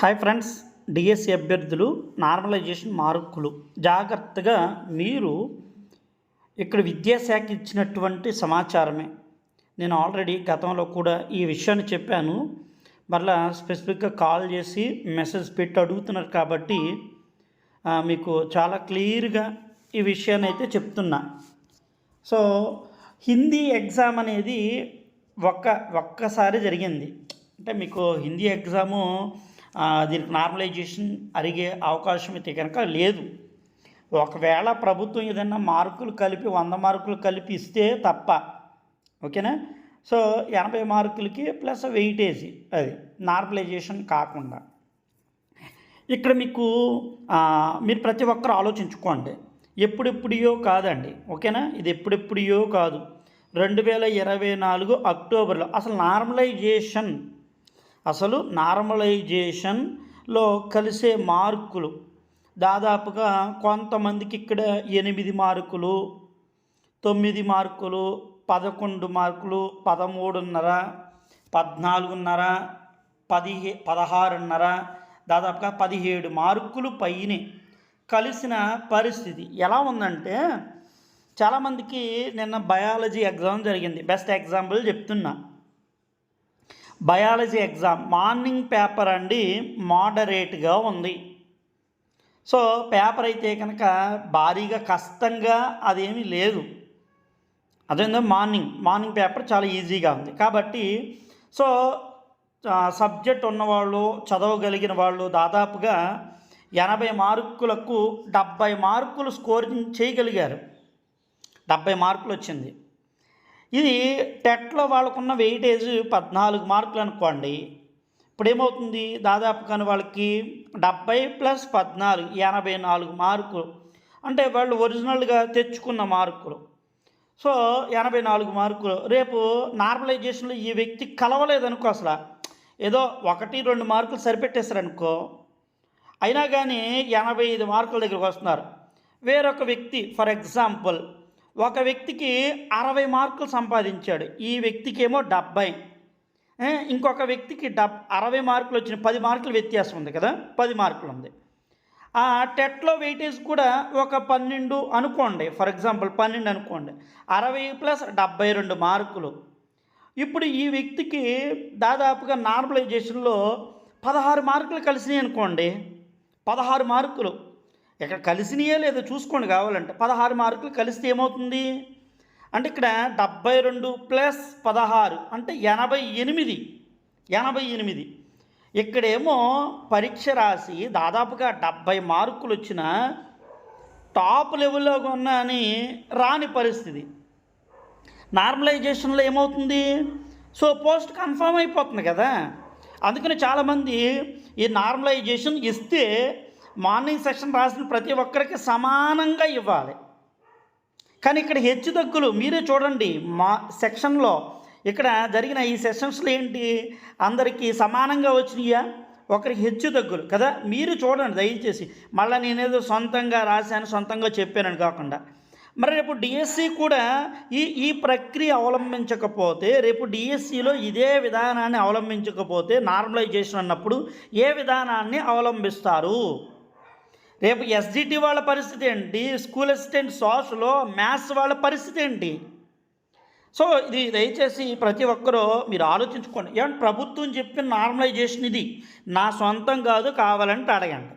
Hi friends DSC అభ్యర్థులు normalization మార్కులు. జాగ్రత్తగా మీరు ఇక్కడ విద్యాశాఖ ఇచ్చినటువంటి సమాచారమే. నేను ఆల్రెడీ గతంలో కూడా ఈ విషయాన్ని చెప్పాను. మరలా స్పెసిఫిక్గా కాల్ చేసి మెసేజ్ పెట్టి అడుగుతున్నారు కాబట్టి మీకు చాలా క్లియర్గా ఈ విషయాన్ని అయితే చెప్తున్నా. సో హిందీ ఎగ్జామ్ అనేది ఒక్క ఒక్కసారి జరిగింది. అంటే మీకు హిందీ ఎగ్జాము దీనికి నార్మలైజేషన్ అరిగే అవకాశం అయితే కనుక లేదు. ఒకవేళ ప్రభుత్వం ఏదైనా మార్కులు కలిపి వంద మార్కులు కలిపి ఇస్తే తప్ప ఓకేనా? సో ఎనభై మార్కులకి ప్లస్ వెయిటేజీ అది నార్మలైజేషన్ కాకుండా. ఇక్కడ మీకు మీరు ప్రతి ఒక్కరు ఆలోచించుకోండి. ఎప్పుడెప్పుడియో కాదండి ఓకేనా? ఇది ఎప్పుడెప్పుడియో కాదు. రెండు వేల ఇరవై నాలుగు అక్టోబర్లో అసలు నార్మలైజేషన్ అసలు నార్మలైజేషన్లో కలిసే మార్కులు. దాదాపుగా కొంతమందికి ఇక్కడ ఎనిమిది మార్కులు తొమ్మిది మార్కులు పదకొండు మార్కులు పదమూడున్నర పద్నాలుగున్నర పదిహే పదహారున్నర దాదాపుగా పదిహేడు మార్కులు పైనే కలిసిన పరిస్థితి. ఎలా ఉందంటే చాలామందికి నిన్న బయాలజీ ఎగ్జామ్ జరిగింది. బెస్ట్ ఎగ్జాంపుల్ చెప్తున్నా. బయాలజీ ఎగ్జామ్ మార్నింగ్ పేపర్ అండి మోడరేట్గా ఉంది. సో పేపర్ అయితే కనుక భారీగా కష్టంగా అదేమీ లేదు. అదేందో మార్నింగ్ మార్నింగ్ పేపర్ చాలా ఈజీగా ఉంది. కాబట్టి సో సబ్జెక్ట్ ఉన్నవాళ్ళు చదవగలిగిన వాళ్ళు దాదాపుగా ఎనభై మార్కులకు డెబ్బై మార్కులు స్కోరింగ్ చేయగలిగారు. డెబ్బై మార్కులు వచ్చింది ఇది టెట్లో వాళ్ళకున్న వెయిటేజ్ పద్నాలుగు మార్కులు అనుకోండి. ఇప్పుడు ఏమవుతుంది దాదాపు కానీ వాళ్ళకి డెబ్బై ప్లస్ పద్నాలుగు ఎనభై నాలుగు మార్కులు. అంటే వాళ్ళు ఒరిజినల్గా తెచ్చుకున్న మార్కులు. సో ఎనభై నాలుగు మార్కులు. రేపు నార్మలైజేషన్లో ఈ వ్యక్తి కలవలేదనుకో అసలు. ఏదో ఒకటి రెండు మార్కులు సరిపెట్టేశారనుకో. అయినా కానీ ఎనభై ఐదు మార్కుల దగ్గరికి వస్తున్నారు. వేరొక వ్యక్తి ఫర్ ఎగ్జాంపుల్ ఒక వ్యక్తికి అరవై మార్కులు సంపాదించాడు. ఈ వ్యక్తికి ఏమో డెబ్బై ఇంకొక వ్యక్తికి డబ్ అరవై మార్కులు వచ్చిన పది మార్కులు వ్యత్యాసం ఉంది కదా? పది మార్కులు ఉంది. ఆ టెట్లో వెయిటేజ్ కూడా ఒక పన్నెండు అనుకోండి. ఫర్ ఎగ్జాంపుల్ పన్నెండు అనుకోండి. అరవై ప్లస్ డెబ్బై రెండు మార్కులు. ఇప్పుడు ఈ వ్యక్తికి దాదాపుగా నార్మలైజేషన్లో పదహారు మార్కులు కలిసినాయి అనుకోండి. పదహారు మార్కులు. ఇక్కడ కలిసినాయే లేదో చూసుకోండి కావాలంటే. పదహారు మార్కులు కలిస్తే ఏమవుతుంది? అంటే ఇక్కడ డెబ్బై రెండు ప్లస్ పదహారు అంటే ఎనభై ఎనిమిది. ఎనభై ఎనిమిది. ఇక్కడేమో పరీక్ష రాసి దాదాపుగా డెబ్బై మార్కులు వచ్చిన టాప్ లెవెల్లో ఉన్నా అని రాని పరిస్థితి. నార్మలైజేషన్లో ఏమవుతుంది? సో పోస్ట్ కన్ఫర్మ్ అయిపోతుంది కదా. అందుకని చాలామంది ఈ నార్మలైజేషన్ ఇస్తే మార్నింగ్ సెషన్ రాసిన ప్రతి ఒక్కరికి సమానంగా ఇవ్వాలి. కానీ ఇక్కడ హెచ్చు తగ్గులు మీరే చూడండి మా సెక్షన్లో ఇక్కడ జరిగిన ఈ సెషన్స్లో ఏంటి? అందరికీ సమానంగా వచ్చినాయా? ఒకరికి హెచ్చు తగ్గులు కదా? మీరు చూడండి దయచేసి. మళ్ళీ నేనేదో సొంతంగా రాశాను సొంతంగా చెప్పానని కాకుండా. మరి రేపు డిఎస్సి కూడా ఈ ఈ ప్రక్రియ అవలంబించకపోతే రేపు డిఎస్సిలో ఇదే విధానాన్ని అవలంబించకపోతే నార్మలైజేషన్ అన్నప్పుడు ఏ విధానాన్ని అవలంబిస్తారు? రేపు ఎస్జిటి వాళ్ళ పరిస్థితి ఏంటి? స్కూల్ అసిస్టెంట్ సాస్లో మ్యాథ్స్ వాళ్ళ పరిస్థితి ఏంటి? సో ఇది దయచేసి ప్రతి ఒక్కరూ మీరు ఆలోచించుకోండి. ఏమంటే ప్రభుత్వం చెప్పిన నార్మలైజేషన్ ఇది. నా సొంతం కాదు కావాలంటే అడగండి.